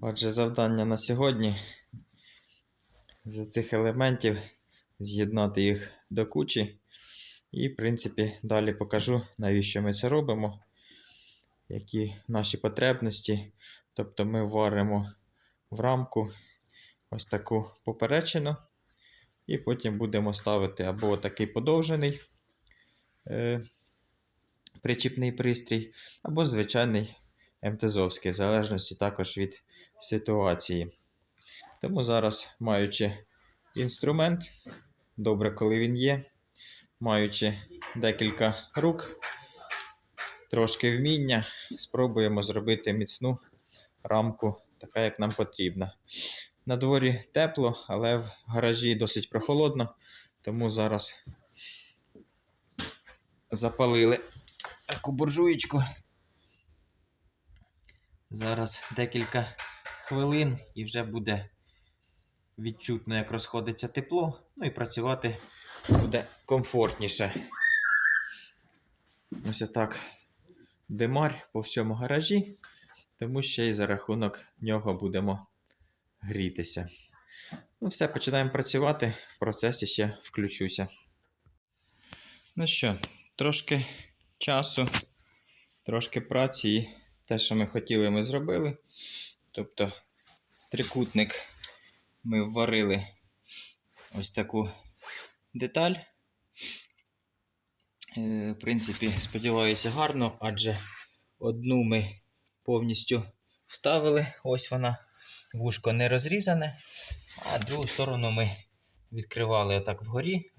Отже, завдання на сьогодні з цих елементів з'єднати їх до кучі. І, в принципі, далі покажу, навіщо ми це робимо, які наші потребності. Тобто ми варимо в рамку ось таку поперечину, і потім будемо ставити або такий подовжений е, причіпний пристрій, або звичайний МТЗовський, в залежності також від ситуації. Тому зараз, маючи інструмент, добре, коли він є, маючи декілька рук, трошки вміння, спробуємо зробити міцну рамку, така, як нам потрібно. На дворі тепло, але в гаражі досить прохолодно, тому зараз запалили таку буржуєчку. Зараз декілька хвилин і вже буде відчутно, як розходиться тепло, ну і працювати буде комфортніше. Ось отак димар по всьому гаражі, тому ще й за рахунок нього будемо грітися. Ну, все, починаємо працювати. В процесі ще включуся. Ну що, трошки часу, трошки праці і те, що ми хотіли, ми зробили. Тобто трикутник ми вварили ось таку деталь. Е, В принципі, сподіваюся, гарно, адже одну ми повністю вставили, ось вона, вушко не розрізане, а другу сторону ми відкривали отак вгорі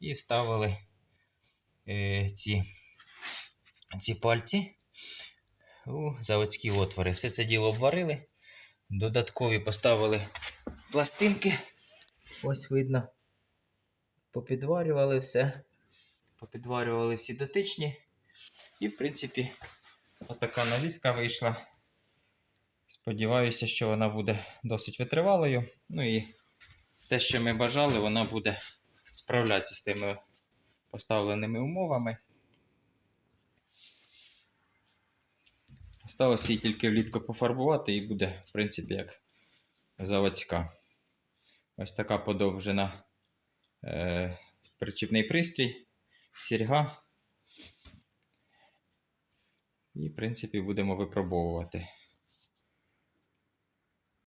і вставили е, ці, ці пальці у заводські отвори. Все це діло обварили. Додаткові поставили пластинки. Ось видно. Попідварювали все. Попідварювали всі дотичні. І, в принципі, отака навіска вийшла. Сподіваюся, що вона буде досить витривалою. Ну і те, що ми бажали, вона буде справлятися з тими поставленими умовами. Осталось її тільки влітку пофарбувати і буде, в принципі, як заводська. Ось така подовжена е, причіпний пристрій, сірга. І, в принципі, будемо випробовувати.